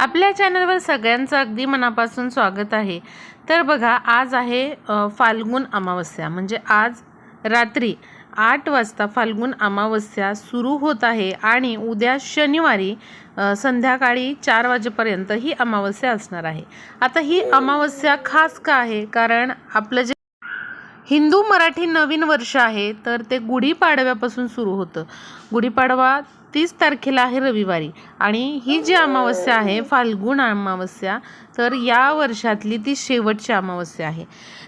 आपल्या चॅनलवर सगळ्यांचं अगदी मनापासून स्वागत आहे. तर बघा आज आहे फाल्गुन अमावस्या. म्हणजे आज रात्री आठ वाजता फाल्गुन अमावस्या सुरू होत आहे आणि उद्या शनिवारी संध्याकाळी चार वाजेपर्यंत ही अमावस्या असणार आहे. आता ही अमावस्या खास का आहे? कारण आपलं जे हिंदू मराठी नवीन वर्ष आहे तर ते गुढीपाडव्यापासून सुरू होतं. गुढीपाडवा तीस तारखेला आहे रविवारी. आणि ही जी अमावस्या आहे फाल्गुन अमावस्या तर या वर्षातली ती शेवटची अमावस्या आहे.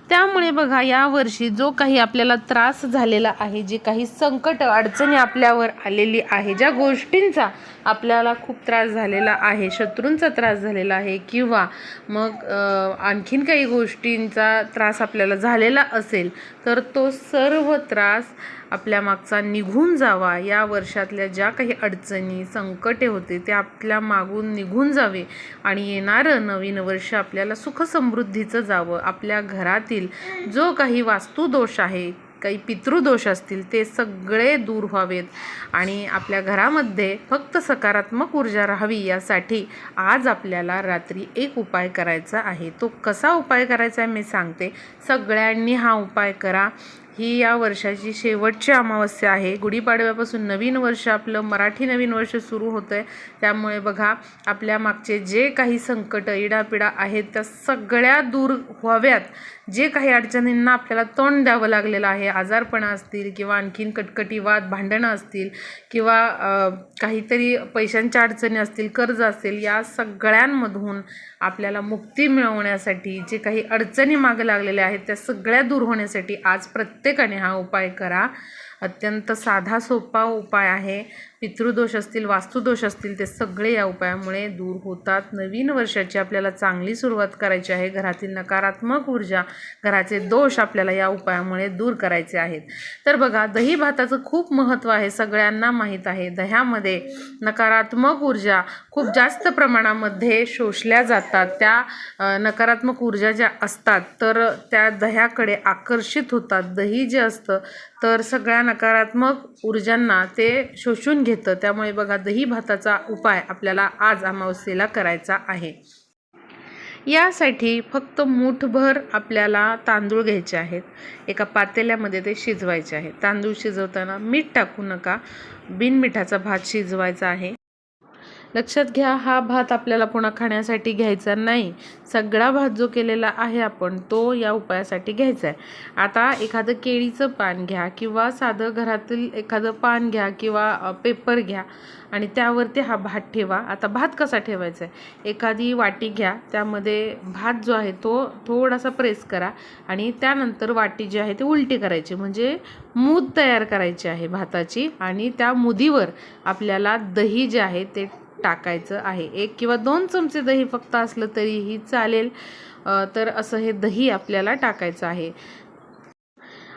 त्यामुळे बघा या वर्षी जो काही आपल्याला त्रास झालेला आहे जे काही संकट अडचणी आपल्यावर आलेली आहे ज्या गोष्टींचा आपल्याला खूप त्रास झालेला आहे शत्रूंचा त्रास झालेला आहे किंवा मग आणखीन काही गोष्टींचा त्रास आपल्याला झालेला असेल तर तो सर्व त्रास आपल्या मागचा निघून जावा. या वर्षातल्या ज्या काही अडचणी संकटे होते ते आपल्या मागून निघून जावे आणि येणारं नवीन वर्ष आपल्याला सुखसमृद्धीचं जावं. आपल्या घरातील जो काही वास्तुदोष आहे काही पितृदोष असतील ते सगळे दूर व्हावेत आणि आपल्या घरामध्ये फक्त सकारात्मक ऊर्जा राहावी यासाठी आज आपल्याला रात्री एक उपाय करायचा आहे. तो कसा उपाय करायचा आहे मी सांगते. सगळ्यांनी हा उपाय करा. ही या वर्षाची शेवटची अमावस्या आहे. गुढीपाडव्यापासून नवीन वर्ष आपलं मराठी नवीन वर्ष सुरू होतं आहे त्यामुळे बघा आपल्या मागचे जे काही संकट इडापिडा आहेत त्या सगळ्या दूर व्हाव्यात. जे काही अडचणींना आपल्याला तोंड द्यावं लागलेलं आहे आजारपणा असतील किंवा आणखीन कटकटी वाद भांडणं असतील किंवा काहीतरी पैशांच्या अडचणी असतील कर्ज असेल या सगळ्यांमधून आपल्याला मुक्ती मिळवण्यासाठी जे काही अडचणी मागं लागलेल्या आहेत त्या सगळ्या दूर होण्यासाठी आज प्रत्येक प्रत्येकाने हा उपाय करा. अत्यंत साधा सोपा उपाय आहे. पितृदोष असतील वास्तुदोष असतील ते सगळे या उपायामुळे दूर होतात. नवीन वर्षाची आपल्याला चांगली सुरुवात करायची आहे. घरातील नकारात्मक ऊर्जा घराचे दोष आपल्याला या उपायामुळे दूर करायचे आहेत. तर बघा दही भाताचं खूप महत्त्व आहे सगळ्यांना माहीत आहे. दह्यामध्ये नकारात्मक ऊर्जा खूप जास्त प्रमाणामध्ये शोषल्या जातात. त्या नकारात्मक ऊर्जा ज्या असतात तर त्या दह्याकडे आकर्षित होतात. दही जे असतं तर सगळ्या नकारात्मक ऊर्जांना ते शोषून घेतं. त्यामुळे बघा दही भाताचा उपाय आपल्याला आज अमावस्येला करायचा आहे. यासाठी फक्त मूठभर आपल्याला तांदूळ घ्यायचे आहेत. एका पातेल्यामध्ये ते शिजवायचे आहेत. तांदूळ शिजवताना मीठ टाकू नका. बिनमिठाचा भात शिजवायचा आहे. लक्षात घ्या हा भात आपल्याला पुन्हा खाण्यासाठी घ्यायचा नाही. सगळा भात जो केलेला आहे आपण तो या उपायासाठी घ्यायचा आहे. आता एखादं केळीचं पान घ्या किंवा साधं घरातील एखादं पान घ्या किंवा पेपर घ्या आणि त्यावरती हा भात ठेवा. आता भात कसा ठेवायचा आहे? एखादी वाटी घ्या त्यामध्ये भात जो आहे तो थोडासा प्रेस करा आणि त्यानंतर वाटी जी आहे ती उलटी करायची. म्हणजे मूद तयार करायची आहे भाताची आणि त्या मुदीवर आपल्याला दही जे आहे ते टाकायचं आहे. एक किंवा दोन चमचे दही फक्त असलं तरीही चालेल. तर असं हे दही आपल्याला टाकायचं आहे.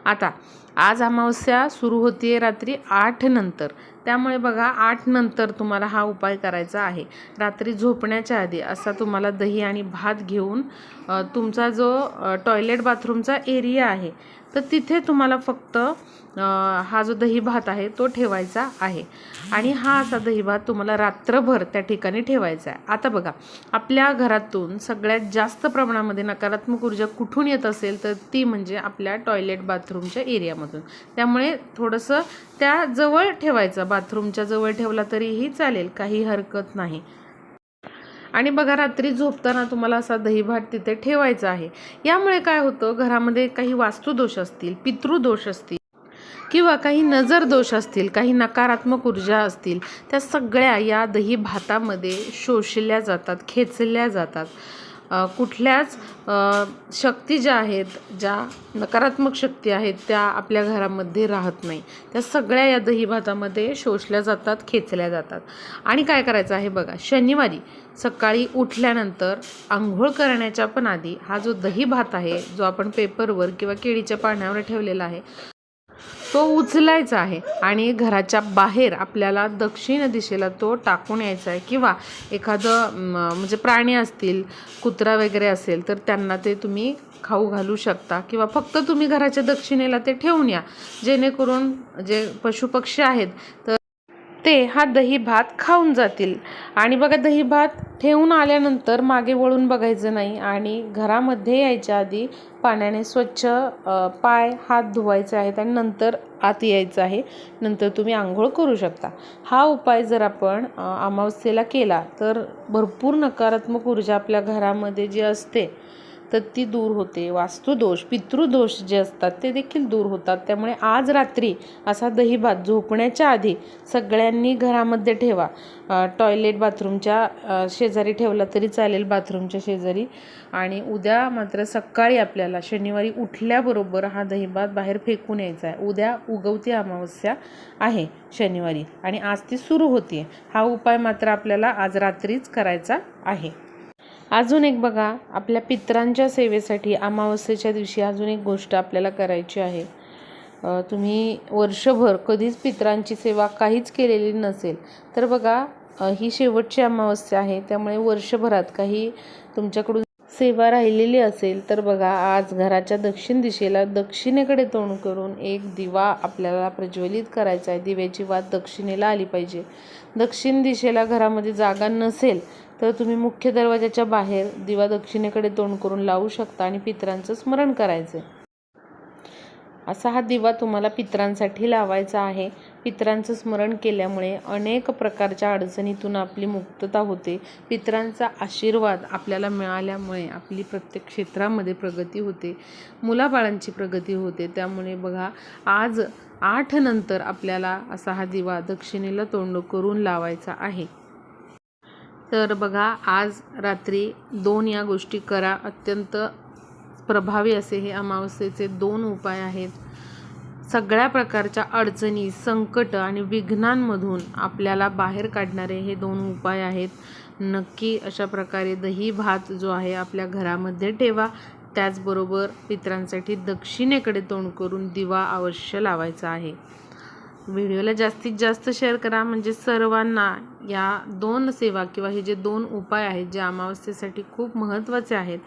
आता आज अमावस्या सुरू होते रात्री आठ नंतर. त्यामुळे बघा आठ नंतर तुम्हाला हा उपाय करायचा आहे. रात्री झोपण्याच्या आधी असा तुम्हाला दही आणि भात घेऊन तुमचा जो टॉयलेट बाथरूमचा एरिया आहे तर तिथे तुम्हाला फक्त हा जो दही भात आहे तो ठेवायचा आहे. आणि हा असा दही भात तुम्हाला रात्रभर त्या ठिकाणी ठेवायचा आहे. आता बघा आपल्या घरातून सगळ्यात जास्त प्रमाणामध्ये नकारात्मक ऊर्जा कुठून येत असेल तर ती म्हणजे आपल्या टॉयलेट बाथरूमच्या एरियामधून त्यामुळे थोडंसं त्या जवळ ठेवायचं. बाथरूमच्या जवळ ठेवला तरीही चालेल काही हरकत नाही. आणि बघा रात्री झोपताना तुम्हाला असा दहीभात तिथे ठेवायचा आहे. यामुळे काय होतं घरामध्ये काही वास्तुदोष असतील पितृदोष असतील किंवा काही नजर दोष असतील काही नकारात्मक ऊर्जा असतील त्या सगळ्या या दही भातामध्ये शोषल्या जातात खेचल्या जातात. कुठल्याच शक्ती ज्या आहेत ज्या नकारात्मक शक्ती आहेत त्या आपल्या घरामध्ये राहत नाही. त्या सगळ्या या दही भातामध्ये शोषल्या जातात खेचल्या जातात. आणि काय करायचं आहे बघा शनिवारी सकाळी उठल्यानंतर आंघोळ करण्याच्या पण आधी हा जो दही भात आहे जो आपण पेपरवर किंवा केळीच्या पाण्यावर ठेवलेला आहे तो उचलायचा आहे आणि घराच्या बाहेर आपल्याला दक्षिण दिशेला तो टाकून यायचा आहे. किंवा एखादं म्हणजे प्राणी असतील कुत्रा वगैरे असेल तर त्यांना ते तुम्ही खाऊ घालू शकता. किंवा फक्त तुम्ही घराच्या दक्षिणेला ते ठेवून या. जेणेकरून जे पशुपक्षी आहेत तर ते हा दही भात खाऊन जातील. आणि बघा दही भात ठेवून आल्यानंतर मागे वळून बघायचं नाही आणि घरामध्ये यायच्या आधी पाण्याने स्वच्छ पाय हात धुवायचे आहेत आणि नंतर आत यायचं आहे. नंतर तुम्ही आंघोळ करू शकता. हा उपाय जर आपण अमावस्येला केला तर भरपूर नकारात्मक ऊर्जा आपल्या घरामध्ये जी असते तर ती दूर होते वास्तुदोष पितृदोष जे असतात ते देखील दूर होतात. त्यामुळे आज रात्री असा दहीभात झोपण्याच्या आधी सगळ्यांनी घरामध्ये ठेवा. टॉयलेट बाथरूमच्या शेजारी ठेवला तरी चालेल बाथरूमच्या शेजारी. आणि उद्या मात्र सकाळी आपल्याला शनिवारी उठल्याबरोबर हा दहीभात बाहेर फेकून यायचा आहे. उद्या उगवती अमावस्या आहे शनिवारी आणि आज ती सुरू होती हा उपाय मात्र आपल्याला आज रात्रीच करायचा आहे. अजून एक बघा आपल्या पित्रांच्या सेवेसाठी अमावस्येच्या दिवशी अजून एक गोष्ट आपल्याला करायची आहे. तुम्ही वर्षभर कधीच पितरांची सेवा काहीच केलेली नसेल. तर बघा ही शेवटची अमावस्या आहे त्यामुळे वर्षभरात काही तुमच्याकडून सेवा राहिलेली असेल तर बघा आज घराच्या दक्षिण दिशेला दक्षिणेकडे तोंड करून एक दिवा आपल्याला प्रज्वलित करायचा आहे. दिव्याची वात दक्षिणेला आली पाहिजे. दक्षिण दिशेला घरामध्ये जागा नसेल तर तुम्ही मुख्य दरवाजाच्या बाहेर दिवा दक्षिणेकडे तोंड करून लावू शकता आणि पितरांचं स्मरण करायचं. असा हा दिवा तुम्हाला पितरांसाठी लावायचा आहे. पितरांचं स्मरण केल्यामुळे अनेक प्रकारच्या अडचणीतून आपली मुक्तता होते. पितरांचा आशीर्वाद आपल्याला मिळाल्यामुळे आपली प्रत्येक क्षेत्रामध्ये प्रगती होते. मुलाबाळांची प्रगती होते. त्यामुळे बघा आज आठ नंतर आपल्याला असा हा दिवा दक्षिणेला तोंड करून लावायचा आहे. तर बघा आज रात्री दोन या गोष्टी करा. अत्यंत प्रभावी असे हे अमावस्येचे दोन उपाय आहेत. सगळ्या प्रकारच्या अडचणी संकट आणि विघ्नांमधून आपल्याला बाहेर काढणारे हे दोन उपाय आहेत. नक्की अशा प्रकारे दही भात जो आहे आपल्या घरामध्ये ठेवा. त्याचबरोबर पितरांसाठी दक्षिणेकडे तोंड करून दिवा अवश्य लावायचा आहे. व्हिडिओला जास्तीत जास्त शेअर करा. म्हणजे सर्वांना या दोन सेवा किंवा हे जे दोन उपाय आहेत जे अमावस्येसाठी खूप महत्त्वाचे आहेत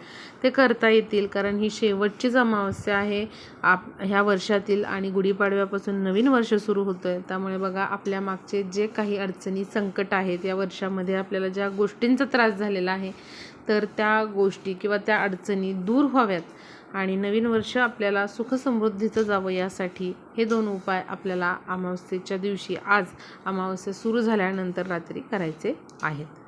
ते करता येतील. कारण ही शेवटचीच अमावस्या आहे. आप ह्या वर्षातील आणि गुढीपाडव्यापासून नवीन वर्ष सुरू होतं आहे त्यामुळे बघा आपल्या मागचे जे काही अडचणी संकट आहेत या वर्षामध्ये आपल्याला ज्या गोष्टींचा त्रास झालेला आहे तर त्या गोष्टी किंवा त्या अडचणी दूर व्हाव्यात. आणि नवीन वर्ष आपल्याला सुखसमृद्धीचं जावं यासाठी हे दोन उपाय आपल्याला अमावस्येच्या दिवशी आज अमावस्या सुरू झाल्यानंतर रात्री करायचे आहेत.